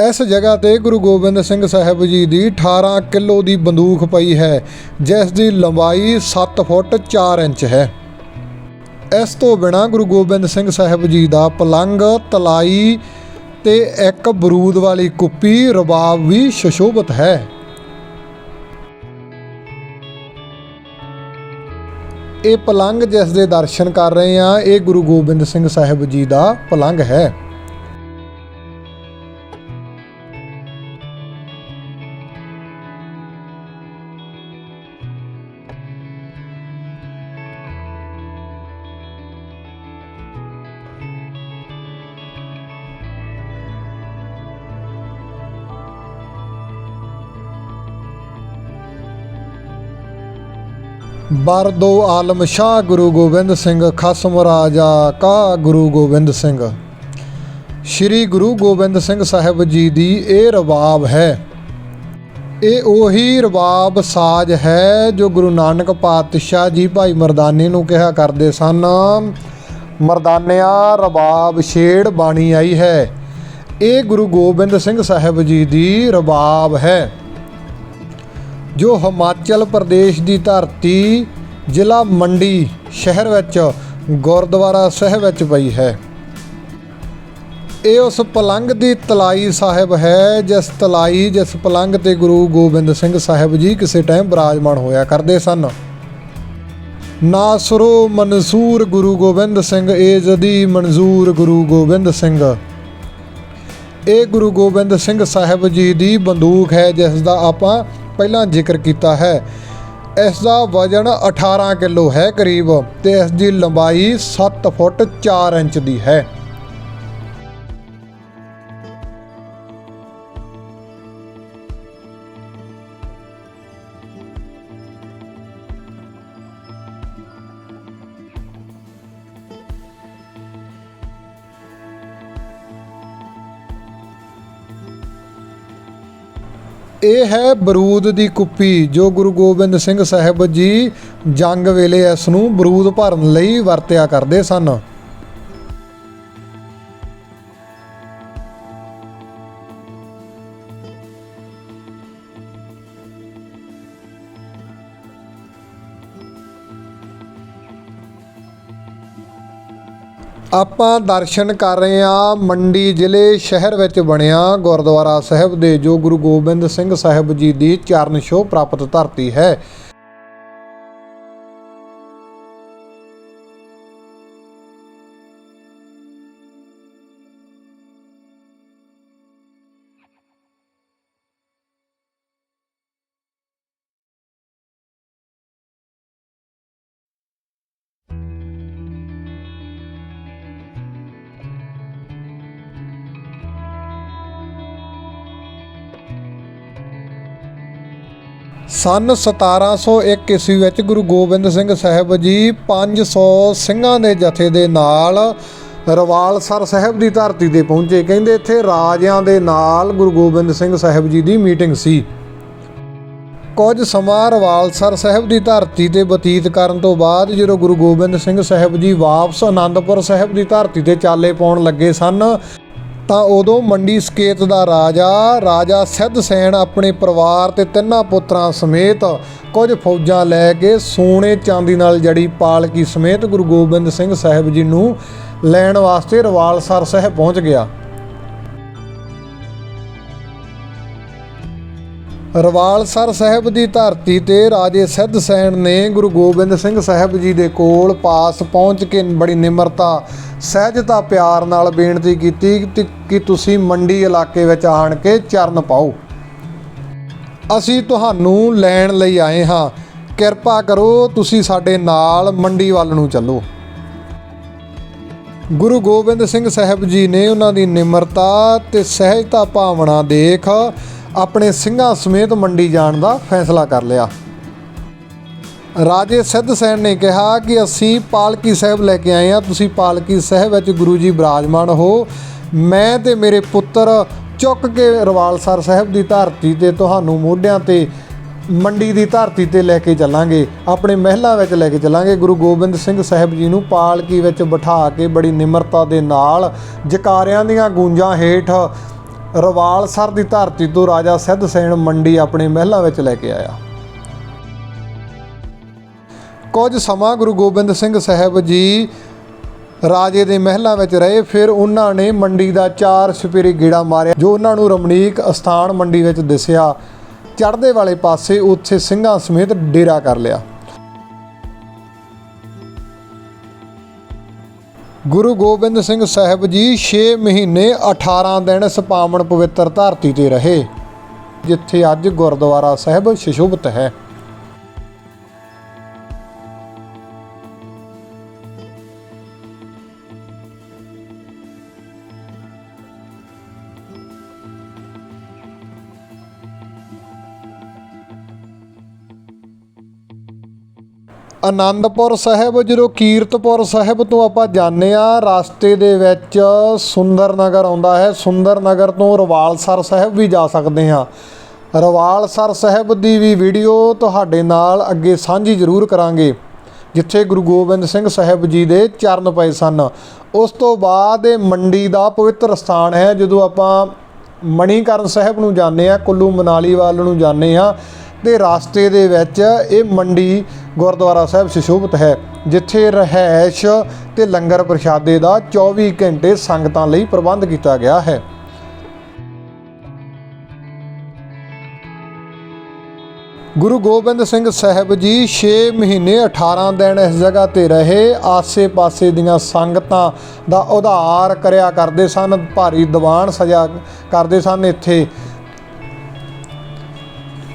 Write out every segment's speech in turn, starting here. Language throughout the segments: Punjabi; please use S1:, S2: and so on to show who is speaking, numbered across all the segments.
S1: ਇਸ ਜਗ੍ਹਾ ਤੇ ਗੁਰੂ ਗੋਬਿੰਦ ਸਿੰਘ ਸਾਹਿਬ ਜੀ ਦੀ 18 ਕਿਲੋ ਦੀ ਬੰਦੂਕ ਪਈ ਹੈ, ਜਿਸ ਦੀ ਲੰਬਾਈ 7 ਫੁੱਟ 4 ਇੰਚ ਹੈ। ਇਸ ਤੋਂ ਬਿਨਾ ਗੁਰੂ ਗੋਬਿੰਦ ਸਿੰਘ ਸਾਹਿਬ ਜੀ ਦਾ ਪਲੰਗ ਤਲਾਈ ਤੇ ਇੱਕ ਬਰੂਦ ਵਾਲੀ ਕੁੱਪੀ ਰਬਾਬ ਵੀ ਸ਼ਸ਼ੋਭਤ ਹੈ। ਇਹ ਪਲੰਗ ਜਿਸ ਦੇ ਦਰਸ਼ਨ ਕਰ ਰਹੇ ਆ ਇਹ ਗੁਰੂ ਗੋਬਿੰਦ ਸਿੰਘ ਸਾਹਿਬ ਜੀ ਦਾ ਪਲੰਗ ਹੈ। ਬਰਦੋ ਆਲਮ ਸ਼ਾਹ ਗੁਰੂ ਗੋਬਿੰਦ ਸਿੰਘ, ਖਸਮ ਰਾਜਾ ਕਾ ਗੁਰੂ ਗੋਬਿੰਦ ਸਿੰਘ। ਸ੍ਰੀ ਗੁਰੂ ਗੋਬਿੰਦ ਸਿੰਘ ਸਾਹਿਬ ਜੀ ਦੀ ਇਹ ਰਬਾਬ ਹੈ। ਇਹ ਉਹੀ ਰਬਾਬ ਸਾਜ਼ ਹੈ ਜੋ ਗੁਰੂ ਨਾਨਕ ਪਾਤਸ਼ਾਹ ਜੀ ਭਾਈ ਮਰਦਾਨੇ ਨੂੰ ਕਿਹਾ ਕਰਦੇ ਸਨ। ਮਰਦਾਨਿਆ, ਰਬਾਬ ਛੇੜ ਬਾਣੀ ਆਈ ਹੈ। ਇਹ ਗੁਰੂ ਗੋਬਿੰਦ ਸਿੰਘ ਸਾਹਿਬ ਜੀ ਦੀ ਰਬਾਬ ਹੈ। ਜੋ ਹਿਮਾਚਲ ਪ੍ਰਦੇਸ਼ ਦੀ ਧਰਤੀ ਜ਼ਿਲ੍ਹਾ ਮੰਡੀ ਸ਼ਹਿਰ ਵਿੱਚ, ਗੁਰਦੁਆਰਾ ਸਾਹਿਬ ਵਿੱਚ ਪਈ ਹੈ। ਇਹ ਉਸ ਪਲੰਗ ਦੀ ਤਲਾਈ ਸਾਹਿਬ ਹੈ, ਜਿਸ ਤਲਾਈ, ਜਿਸ ਪਲੰਗ ਤੇ ਗੁਰੂ ਗੋਬਿੰਦ ਸਿੰਘ ਸਾਹਿਬ ਜੀ ਕਿਸੇ ਟਾਈਮ ਬਿਰਾਜਮਾਨ ਹੋਇਆ ਕਰਦੇ ਸਨ। ਨਾਸਰੋ ਮਨਸੂਰ ਗੁਰੂ ਗੋਬਿੰਦ ਸਿੰਘ, ਏ ਜਦੀ ਮਨਜ਼ੂਰ ਗੁਰੂ ਗੋਬਿੰਦ ਸਿੰਘ। ਇਹ ਗੁਰੂ ਗੋਬਿੰਦ ਸਿੰਘ ਸਾਹਿਬ ਜੀ ਦੀ ਬੰਦੂਕ ਹੈ, ਜਿਸ ਦਾ ਆਪਾਂ ਪਹਿਲਾਂ ਜ਼ਿਕਰ ਕੀਤਾ ਹੈ। ਇਸ ਦਾ ਵਜ਼ਨ 18 ਕਿਲੋ ਹੈ ਕਰੀਬ ਤੇ ਇਸ ਦੀ ਲੰਬਾਈ 7 ਫੁੱਟ 4 ਇੰਚ ਦੀ ਹੈ। ਇਹ ਹੈ ਬਰੂਦ ਦੀ ਕੁੱਪੀ, ਜੋ ਗੁਰੂ ਗੋਬਿੰਦ ਸਿੰਘ ਸਾਹਿਬ ਜੀ ਜੰਗ ਵੇਲੇ ਇਸ ਨੂੰ ਬਰੂਦ ਭਰਨ ਲਈ ਵਰਤਿਆ ਕਰਦੇ ਸਨ। ਆਪਾਂ ਦਰਸ਼ਨ ਕਰ ਰਹੇ ਹਾਂ ਮੰਡੀ ਜ਼ਿਲ੍ਹੇ ਸ਼ਹਿਰ ਵਿੱਚ ਬਣਿਆ ਗੁਰਦੁਆਰਾ ਸਾਹਿਬ ਦੇ ਜੋ ਗੁਰੂ ਗੋਬਿੰਦ ਸਿੰਘ ਸਾਹਿਬ ਜੀ ਦੀ ਚਰਨ ਛੋਹ ਪ੍ਰਾਪਤ ਧਰਤੀ ਹੈ। ਸਨ 1701 ਈਸਵੀ ਵਿੱਚ ਗੁਰੂ ਗੋਬਿੰਦ ਸਿੰਘ ਸਾਹਿਬ ਜੀ 500 ਸਿੰਘਾਂ ਦੇ ਜਥੇ ਦੇ ਨਾਲ ਰਵਾਲਸਰ ਸਾਹਿਬ ਦੀ ਧਰਤੀ ਤੇ ਪਹੁੰਚੇ। ਕਹਿੰਦੇ ਇੱਥੇ ਰਾਜਿਆਂ ਦੇ ਨਾਲ ਗੁਰੂ ਗੋਬਿੰਦ ਸਿੰਘ ਸਾਹਿਬ ਜੀ ਦੀ ਮੀਟਿੰਗ ਸੀ। ਕੁਝ ਸਮਾਂ ਰਵਾਲਸਰ ਸਾਹਿਬ ਦੀ ਧਰਤੀ ਤੇ ਬਤੀਤ ਕਰਨ ਤੋਂ ਬਾਅਦ ਜਦੋਂ ਗੁਰੂ ਗੋਬਿੰਦ ਸਿੰਘ ਸਾਹਿਬ ਜੀ ਵਾਪਸ ਆਨੰਦਪੁਰ ਸਾਹਿਬ ਦੀ ਧਰਤੀ ਤੇ ਚਾਲੇ ਪਾਉਣ ਲੱਗੇ ਸਨ ਤਾਂ ਉਦੋਂ ਮੰਡੀ ਸਕੇਤ ਦਾ ਰਾਜਾ ਰਾਜਾ ਸਿੱਧ ਸੈਨ ਆਪਣੇ ਪਰਿਵਾਰ ਤੇ ਤਿੰਨਾਂ ਪੁੱਤਰਾਂ ਸਮੇਤ ਕੁਝ ਫੌਜਾਂ ਲੈ ਕੇ ਸੋਨੇ ਚਾਂਦੀ ਨਾਲ ਜੜੀ ਪਾਲਕੀ ਸਮੇਤ ਗੁਰੂ ਗੋਬਿੰਦ ਸਿੰਘ ਸਾਹਿਬ ਜੀ ਨੂੰ ਲੈਣ ਵਾਸਤੇ ਰਵਾਲਸਰ ਸਾਹਿਬ ਪਹੁੰਚ ਗਿਆ। ਰਵਾਲਸਰ ਸਾਹਿਬ ਦੀ ਧਰਤੀ ਤੇ ਰਾਜੇ ਸਿੱਧ ਸੈਨ ਨੇ ਗੁਰੂ ਗੋਬਿੰਦ ਸਿੰਘ ਸਾਹਿਬ ਜੀ ਦੇ ਕੋਲ ਪਾਸ ਪਹੁੰਚ ਕੇ ਬੜੀ ਨਿਮਰਤਾ, ਸਹਿਜਤਾ, ਪਿਆਰ ਨਾਲ ਬੇਨਤੀ ਕੀਤੀ ਕਿ- ਕਿ ਤੁਸੀਂ ਮੰਡੀ ਇਲਾਕੇ ਵਿੱਚ ਆਣ ਕੇ ਚਰਨ ਪਾਓ। ਅਸੀਂ ਤੁਹਾਨੂੰ ਲੈਣ ਲਈ ਆਏ ਹਾਂ। ਕਿਰਪਾ ਕਰੋ ਤੁਸੀਂ ਸਾਡੇ ਨਾਲ ਮੰਡੀ ਵੱਲ ਨੂੰ ਚੱਲੋ। ਗੁਰੂ ਗੋਬਿੰਦ ਸਿੰਘ ਸਾਹਿਬ ਜੀ ਨੇ ਉਹਨਾਂ ਦੀ ਨਿਮਰਤਾ ਤੇ ਸਹਿਜਤਾ ਭਾਵਨਾ ਦੇਖ ਆਪਣੇ ਸਿੰਘਾਂ ਸਮੇਤ ਮੰਡੀ ਜਾਣ ਦਾ ਫੈਸਲਾ ਕਰ ਲਿਆ। ਰਾਜੇ ਸਿੱਧ ਸੈਨ ਨੇ ਕਿਹਾ ਕਿ ਅਸੀਂ ਪਾਲਕੀ ਸਾਹਿਬ ਲੈ ਕੇ ਆਏ ਹਾਂ। ਤੁਸੀਂ ਪਾਲਕੀ ਸਾਹਿਬ ਵਿੱਚ ਗੁਰੂ ਜੀ ਬਿਰਾਜਮਾਨ ਹੋ। ਮੈਂ ਤੇ ਮੇਰੇ ਪੁੱਤਰ ਚੁੱਕ ਕੇ ਰਵਾਲਸਰ ਸਾਹਿਬ ਦੀ ਧਰਤੀ ਤੇ ਤੁਹਾਨੂੰ ਮੋਢਿਆਂ ਤੇ, ਮੰਡੀ ਦੀ ਧਰਤੀ ਤੇ ਲੈ ਕੇ ਚੱਲਾਂਗੇ। ਆਪਣੇ ਮਹਿਲਾਂ ਵਿੱਚ ਲੈ ਕੇ ਚੱਲਾਂਗੇ। ਗੁਰੂ ਗੋਬਿੰਦ ਸਿੰਘ ਸਾਹਿਬ ਜੀ ਨੂੰ ਪਾਲਕੀ ਵਿੱਚ ਬਿਠਾ ਕੇ ਬੜੀ ਨਿਮਰਤਾ ਦੇ ਨਾਲ ਜਕਾਰਿਆਂ ਦੀਆਂ ਗੂੰਜਾਂ ਹੇਠ ਰਵਾਲਸਰ ਦੀ ਧਰਤੀ ਤੋਂ ਰਾਜਾ ਸਿੱਧ ਸੈਣ ਮੰਡੀ ਆਪਣੇ ਮਹਿਲਾਂ ਵਿੱਚ ਲੈ ਕੇ ਆਇਆ। ਕੁਝ ਸਮਾਂ ਗੁਰੂ ਗੋਬਿੰਦ ਸਿੰਘ ਸਾਹਿਬ ਜੀ ਰਾਜੇ ਦੇ ਮਹਿਲਾਂ ਵਿੱਚ ਰਹੇ, ਫਿਰ ਉਹਨਾਂ ਨੇ ਮੰਡੀ ਦਾ ਚਾਰ ਸਪੇਰੇ ਗੇੜਾ ਮਾਰਿਆ, ਜੋ ਉਹਨਾਂ ਨੂੰ ਰਮਣੀਕ ਅਸਥਾਨ ਮੰਡੀ ਵਿੱਚ ਦਿਸਿਆ। ਚੜ੍ਹਦੇ ਵਾਲੇ ਪਾਸੇ ਉੱਥੇ ਸਿੰਘਾਂ ਸਮੇਤ ਡੇਰਾ ਕਰ ਲਿਆ। ਗੁਰੂ ਗੋਬਿੰਦ ਸਿੰਘ ਸਾਹਿਬ ਜੀ 6 ਮਹੀਨੇ 18 ਦਿਨ ਇਸ ਪਾਵਨ ਪਵਿੱਤਰ ਧਰਤੀ ਤੇ ਰਹੇ, ਜਿੱਥੇ ਅੱਜ ਗੁਰਦੁਆਰਾ ਸਾਹਿਬ ਸ਼ਿਸ਼ੋਭਤ ਹੈ। ਆਨੰਦਪੁਰ ਸਾਹਿਬ, ਜਦੋਂ ਕੀਰਤਪੁਰ ਸਾਹਿਬ ਤੋਂ ਆਪਾਂ ਜਾਂਦੇ ਆ ਰਸਤੇ ਦੇ ਵਿੱਚ ਸੁੰਦਰ ਨਗਰ ਆਉਂਦਾ ਹੈ। ਸੁੰਦਰ ਨਗਰ ਤੋਂ ਰਵਾਲਸਰ ਸਾਹਿਬ ਵੀ ਜਾ ਸਕਦੇ ਹਾਂ। ਰਵਾਲਸਰ ਸਾਹਿਬ ਦੀ ਵੀ ਵੀਡੀਓ ਤੁਹਾਡੇ ਨਾਲ ਅੱਗੇ ਸਾਂਝੀ ਜ਼ਰੂਰ ਕਰਾਂਗੇ, ਜਿੱਥੇ ਗੁਰੂ ਗੋਬਿੰਦ ਸਿੰਘ ਸਾਹਿਬ ਜੀ ਦੇ ਚਰਨ ਪਏ ਸਨ। ਉਸ ਤੋਂ ਬਾਅਦ ਇਹ ਮੰਡੀ ਦਾ ਪਵਿੱਤਰ ਸਥਾਨ ਹੈ, ਜਦੋਂ ਆਪਾਂ ਮਣੀਕਰਨ ਸਾਹਿਬ ਨੂੰ ਜਾਂਦੇ ਆ ਕੁੱਲੂ ਮਨਾਲੀ ਵੱਲ ਨੂੰ ਜਾਂਦੇ ਆ ਤੇ ਰਾਸਤੇ ਦੇ ਵਿੱਚ ਇਹ ਮੰਡੀ ਗੁਰਦੁਆਰਾ ਸਾਹਿਬ ਸੁਸ਼ੋਭਿਤ ਹੈ, ਜਿੱਥੇ ਰਹਿائش ਤੇ ਲੰਗਰ ਪ੍ਰਸ਼ਾਦੇ ਦਾ 24 ਘੰਟੇ ਸੰਗਤਾਂ ਲਈ ਪ੍ਰਬੰਧ ਕੀਤਾ ਗਿਆ ਹੈ। ਗੁਰੂ ਗੋਬਿੰਦ ਸਿੰਘ ਸਾਹਿਬ ਜੀ 6 ਮਹੀਨੇ 18 ਦਿਨ ਇਸ ਜਗ੍ਹਾ ਤੇ ਰਹੇ, ਆਸੇ-ਪਾਸੇ ਦੀਆਂ ਸੰਗਤਾਂ ਦਾ ਉਧਾਰ ਕਰਿਆ ਕਰਦੇ ਸਨ, ਭਾਰੀ ਦੀਵਾਨ ਸਜਾ ਕਰਦੇ ਸਨ ਇੱਥੇ।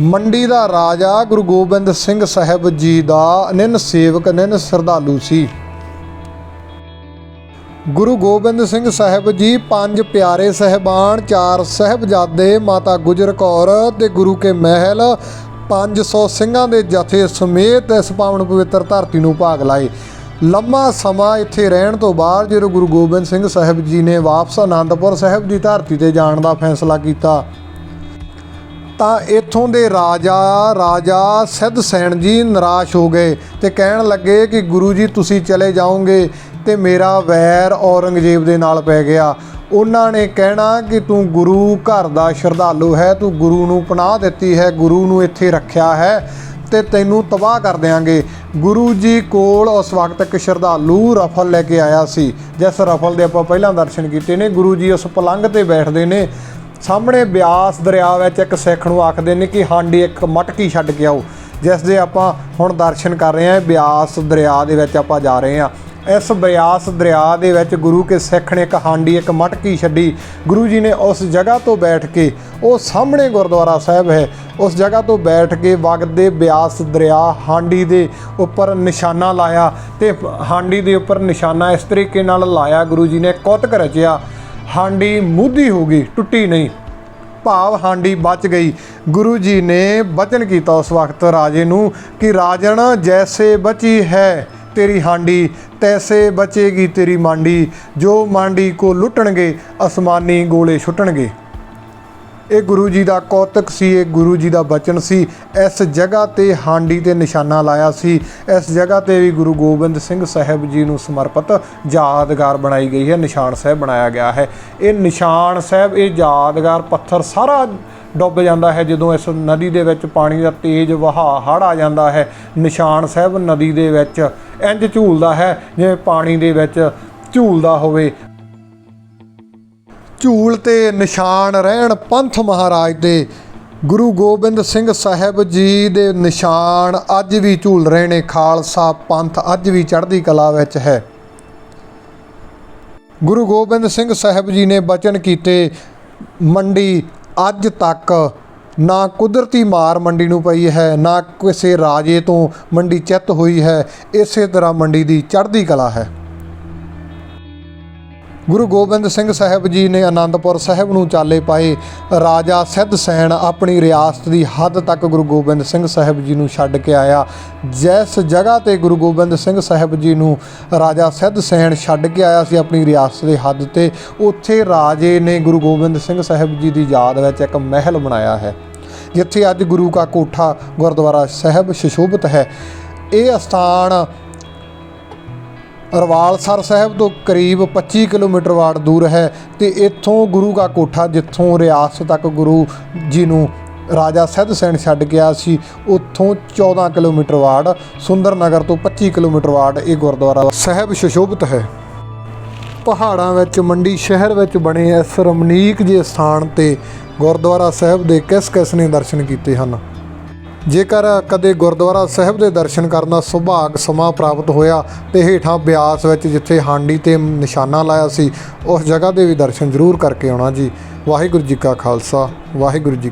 S1: ਮੰਡੀ ਦਾ ਰਾਜਾ ਗੁਰੂ ਗੋਬਿੰਦ ਸਿੰਘ ਸਾਹਿਬ ਜੀ ਦਾ ਅਨੰਨ ਸੇਵਕ ਅਨੰਨ ਸ਼ਰਧਾਲੂ ਸੀ। ਗੁਰੂ ਗੋਬਿੰਦ ਸਿੰਘ ਸਾਹਿਬ ਜੀ ਪੰਜ ਪਿਆਰੇ ਸਹਿਬਾਨ, ਚਾਰ ਸਹਿਬਜ਼ਾਦੇ, ਮਾਤਾ ਗੁਜਰ ਕੌਰ ਤੇ ਗੁਰੂ ਕੇ ਮਹਿਲ 500 ਸਿੰਘਾਂ ਦੇ ਜਥੇ ਸਮੇਤ ਇਸ ਪਾਵਨ ਪਵਿੱਤਰ ਧਰਤੀ ਨੂੰ ਭਾਗ ਲਾਏ। ਲੰਮਾ ਸਮਾਂ ਇੱਥੇ ਰਹਿਣ ਤੋਂ ਬਾਅਦ ਜਦੋਂ ਗੁਰੂ ਗੋਬਿੰਦ ਸਿੰਘ ਸਾਹਿਬ ਜੀ ਨੇ ਵਾਪਸ ਆਨੰਦਪੁਰ ਸਾਹਿਬ ਦੀ ਧਰਤੀ ਤੇ ਜਾਣ ਦਾ ਫੈਸਲਾ ਕੀਤਾ ਤਾਂ ਇੱਥੋਂ ਦੇ ਰਾਜਾ ਰਾਜਾ ਸਿੱਧ ਸੈਣ ਜੀ ਨਿਰਾਸ਼ ਹੋ ਗਏ ਤੇ ਕਹਿਣ ਲੱਗੇ ਕਿ ਗੁਰੂ ਜੀ ਤੁਸੀਂ ਚਲੇ ਜਾਓਗੇ ਤੇ ਮੇਰਾ ਵੈਰ ਔਰੰਗਜ਼ੇਬ ਦੇ ਨਾਲ ਪੈ ਗਿਆ। ਉਹਨਾਂ ਨੇ ਕਹਿਣਾ ਕਿ ਤੂੰ ਗੁਰੂ ਘਰ ਦਾ ਸ਼ਰਧਾਲੂ ਹੈ, ਤੂੰ ਗੁਰੂ ਨੂੰ ਪਨਾਹ ਦਿੱਤੀ ਹੈ, ਗੁਰੂ ਨੂੰ ਇੱਥੇ ਰੱਖਿਆ ਹੈ ਤੇ ਤੈਨੂੰ ਤਬਾਹ ਕਰ ਦੇਾਂਗੇ ਗੁਰੂ ਜੀ ਕੋਲ ਉਸ ਵਕਤ ਇੱਕ ਸ਼ਰਧਾਲੂ ਰਫਲ ਲੈ ਕੇ ਆਇਆ ਸੀ। ਜਿਸ ਰਫਲ ਦੇ ਆਪਾਂ ਪਹਿਲਾਂ ਦਰਸ਼ਨ ਕੀਤੇ ਨੇ, ਗੁਰੂ ਜੀ ਉਸ ਪਲੰਘ ਤੇ ਬੈਠਦੇ ਨੇ ਸਾਹਮਣੇ ਬਿਆਸ ਦਰਿਆ ਵਿੱਚ ਇੱਕ ਸਿੱਖ ਨੂੰ ਆਖਦੇ ਨੇ ਕਿ ਹਾਂਡੀ ਇੱਕ ਮਟਕੀ ਛੱਡ ਕੇ ਆਓ, ਜਿਸ ਦੇ ਆਪਾਂ ਹੁਣ ਦਰਸ਼ਨ ਕਰ ਰਹੇ ਹਾਂ, ਬਿਆਸ ਦਰਿਆ ਦੇ ਵਿੱਚ ਆਪਾਂ ਜਾ ਰਹੇ ਹਾਂ। ਇਸ ਬਿਆਸ ਦਰਿਆ ਦੇ ਵਿੱਚ ਗੁਰੂ ਕੇ ਸਿੱਖ ਨੇ ਇੱਕ ਹਾਂਡੀ, ਇੱਕ ਮਟਕੀ ਛੱਡੀ। ਗੁਰੂ ਜੀ ਨੇ ਉਸ ਜਗ੍ਹਾ ਤੋਂ ਬੈਠ ਕੇ, ਉਹ ਸਾਹਮਣੇ ਗੁਰਦੁਆਰਾ ਸਾਹਿਬ ਹੈ, ਉਸ ਜਗ੍ਹਾ ਤੋਂ ਬੈਠ ਕੇ ਵਗਦੇ ਬਿਆਸ ਦਰਿਆ ਹਾਂਡੀ ਦੇ ਉੱਪਰ ਨਿਸ਼ਾਨਾ ਲਾਇਆ ਤੇ ਹਾਂਡੀ ਦੇ ਉੱਪਰ ਨਿਸ਼ਾਨਾ ਇਸ ਤਰੀਕੇ ਨਾਲ ਲਾਇਆ, ਗੁਰੂ ਜੀ ਨੇ ਕੌਤਕ ਰਚਿਆ। ਹਾਂਡੀ ਮੁੱਧੀ ਹੋ ਗਈ, ਟੁੱਟੀ ਨਹੀਂ। ਭਾਵ ਹਾਂਡੀ ਬਚ ਗਈ। ਗੁਰੂ ਜੀ ਨੇ ਬਚਨ ਕੀਤਾ ਉਸ ਵਕਤ ਰਾਜੇ ਨੂੰ ਕਿ ਰਾਜਣ, ਜੈਸੇ ਬਚੀ ਹੈ ਤੇਰੀ ਹਾਂਡੀ, ਤੈਸੇ ਬਚੇਗੀ ਤੇਰੀ ਮਾਂਡੀ। ਜੋ ਮਾਂਡੀ ਕੋ ਲੁੱਟਣਗੇ, ਅਸਮਾਨੀ ਗੋਲੇ ਛੁੱਟਣਗੇ ਇਹ ਗੁਰੂ ਜੀ ਦਾ ਕੌਤਕ ਸੀ, ਇਹ ਗੁਰੂ ਜੀ ਦਾ ਬਚਨ ਸੀ। ਇਸ ਜਗ੍ਹਾ ਤੇ ਹਾਂਡੀ ਤੇ ਨਿਸ਼ਾਨਾ ਲਾਇਆ ਸੀ। ਇਸ ਜਗ੍ਹਾ ਤੇ ਵੀ ਗੁਰੂ ਗੋਬਿੰਦ ਸਿੰਘ ਸਾਹਿਬ ਜੀ ਨੂੰ ਸਮਰਪਿਤ ਯਾਦਗਾਰ ਬਣਾਈ ਗਈ ਹੈ, ਨਿਸ਼ਾਨ ਸਾਹਿਬ ਬਣਾਇਆ ਗਿਆ ਹੈ। ਇਹ ਨਿਸ਼ਾਨ ਸਾਹਿਬ, ਇਹ ਯਾਦਗਾਰ ਪੱਥਰ ਸਾਰਾ ਡੁੱਬ ਜਾਂਦਾ ਹੈ। ਜਦੋਂ ਇਸ ਨਦੀ ਦੇ ਵਿੱਚ ਪਾਣੀ ਦਾ ਤੇਜ਼ ਵਹਾਅ ਹੜ ਆ ਜਾਂਦਾ ਹੈ, ਨਿਸ਼ਾਨ ਸਾਹਿਬ ਨਦੀ ਦੇ ਵਿੱਚ ਇੰਜ ਝੂਲਦਾ ਹੈ, ਜਿਵੇਂ ਪਾਣੀ ਦੇ ਵਿੱਚ ਝੂਲਦਾ ਹੋਵੇ। ਝੂਲ ਤੇ ਨਿਸ਼ਾਨ ਰਹਿਣ ਪੰਥ ਮਹਾਰਾਜ ਦੇ। ਗੁਰੂ ਗੋਬਿੰਦ ਸਿੰਘ ਸਾਹਿਬ ਜੀ ਦੇ ਨਿਸ਼ਾਨ ਅੱਜ ਵੀ ਝੂਲ ਰਹੇ ਨੇ ਖਾਲਸਾ ਪੰਥ ਅੱਜ ਵੀ ਚੜ੍ਹਦੀ ਕਲਾ ਵਿੱਚ ਹੈ। ਗੁਰੂ ਗੋਬਿੰਦ ਸਿੰਘ ਸਾਹਿਬ ਜੀ ਨੇ ਬਚਨ ਕੀਤੇ, ਮੰਡੀ ਅੱਜ ਤੱਕ ਨਾ ਕੁਦਰਤੀ ਮਾਰ ਮੰਡੀ ਨੂੰ ਪਈ ਹੈ, ਨਾ ਕਿਸੇ ਰਾਜੇ ਤੋਂ ਮੰਡੀ ਚਿੱਤ ਹੋਈ ਹੈ, ਇਸੇ ਤਰ੍ਹਾਂ ਮੰਡੀ ਦੀ ਚੜ੍ਹਦੀ ਕਲਾ ਹੈ। ਗੁਰੂ ਗੋਬਿੰਦ ਸਿੰਘ ਸਾਹਿਬ ਜੀ ਨੇ ਆਨੰਦਪੁਰ ਸਾਹਿਬ ਨੂੰ ਚਾਲੇ ਪਾਏ। ਰਾਜਾ ਸਿੱਧ ਸੈਣ ਆਪਣੀ ਰਿਆਸਤ ਦੀ ਹੱਦ ਤੱਕ ਗੁਰੂ ਗੋਬਿੰਦ ਸਿੰਘ ਸਾਹਿਬ ਜੀ ਨੂੰ ਛੱਡ ਕੇ ਆਇਆ। ਜਿਸ ਜਗ੍ਹਾ ਤੇ ਗੁਰੂ ਗੋਬਿੰਦ ਸਿੰਘ ਸਾਹਿਬ ਜੀ ਨੂੰ ਰਾਜਾ ਸਿੱਧ ਸੈਣ ਛੱਡ ਕੇ ਆਇਆ ਸੀ ਆਪਣੀ ਰਿਆਸਤ ਦੇ ਹੱਦ ਤੇ, ਉੱਥੇ ਰਾਜੇ ਨੇ ਗੁਰੂ ਗੋਬਿੰਦ ਸਿੰਘ ਸਾਹਿਬ ਜੀ ਦੀ ਯਾਦ ਵਿੱਚ ਇੱਕ ਮਹਿਲ ਬਣਾਇਆ ਹੈ, ਜਿੱਥੇ ਅੱਜ ਗੁਰੂ ਕਾ ਕੋਠਾ ਗੁਰਦੁਆਰਾ ਸਾਹਿਬ ਸ਼ਿਸ਼ੋਭਿਤ ਹੈ। ਇਹ ਅਸਥਾਨ ਰਵਾਲਸਰ ਸਾਹਿਬ ਤੋਂ ਕਰੀਬ 25 ਕਿਲੋਮੀਟਰ ਵਾਟ ਦੂਰ ਹੈ ਤੇ ਇੱਥੋਂ ਗੁਰੂ ਕਾ ਕੋਠਾ, ਜਿੱਥੋਂ ਰਿਆਸਤ ਤੱਕ ਗੁਰੂ ਜੀ ਨੂੰ ਰਾਜਾ ਸਿੱਧ ਸੈਨ ਛੱਡ ਗਿਆ ਸੀ, ਉੱਥੋਂ 14 ਕਿਲੋਮੀਟਰ ਵਾਟ, ਸੁੰਦਰ ਨਗਰ ਤੋਂ 25 ਕਿਲੋਮੀਟਰ ਵਾਟ ਇਹ ਗੁਰਦੁਆਰਾ ਸਾਹਿਬ ਸੁਸ਼ੋਭਿਤ ਹੈ। ਪਹਾੜਾਂ ਵਿੱਚ ਮੰਡੀ ਸ਼ਹਿਰ ਵਿੱਚ ਬਣੇ ਇਸ ਰਮਣੀਕ ਜਿਹੇ ਸਥਾਨ ਤੇ ਗੁਰਦੁਆਰਾ ਸਾਹਿਬ ਦੇ ਕਿਸ ਕਿਸ ਨੇ ਦਰਸ਼ਨ ਕੀਤੇ ਹਨ? ਜੇਕਰ ਕਦੇ ਗੁਰਦੁਆਰਾ ਸਾਹਿਬ ਦੇ ਦਰਸ਼ਨ ਕਰਨ ਦਾ ਸੁਭਾਗ ਸਮਾਂ ਪ੍ਰਾਪਤ ਹੋਇਆ, ਤੇ ਹੇਠਾਂ ਬਿਆਸ ਵਿੱਚ ਜਿੱਥੇ ਹਾਂਡੀ ਤੇ ਨਿਸ਼ਾਨਾ ਲਾਇਆ ਸੀ, ਉਸ ਜਗ੍ਹਾ ਦੇ ਵੀ ਦਰਸ਼ਨ ਜ਼ਰੂਰ ਕਰਕੇ ਆਉਣਾ ਜੀ। ਵਾਹਿਗੁਰੂ ਜੀ ਕਾ ਖਾਲਸਾ, ਵਾਹਿਗੁਰੂ ਜੀ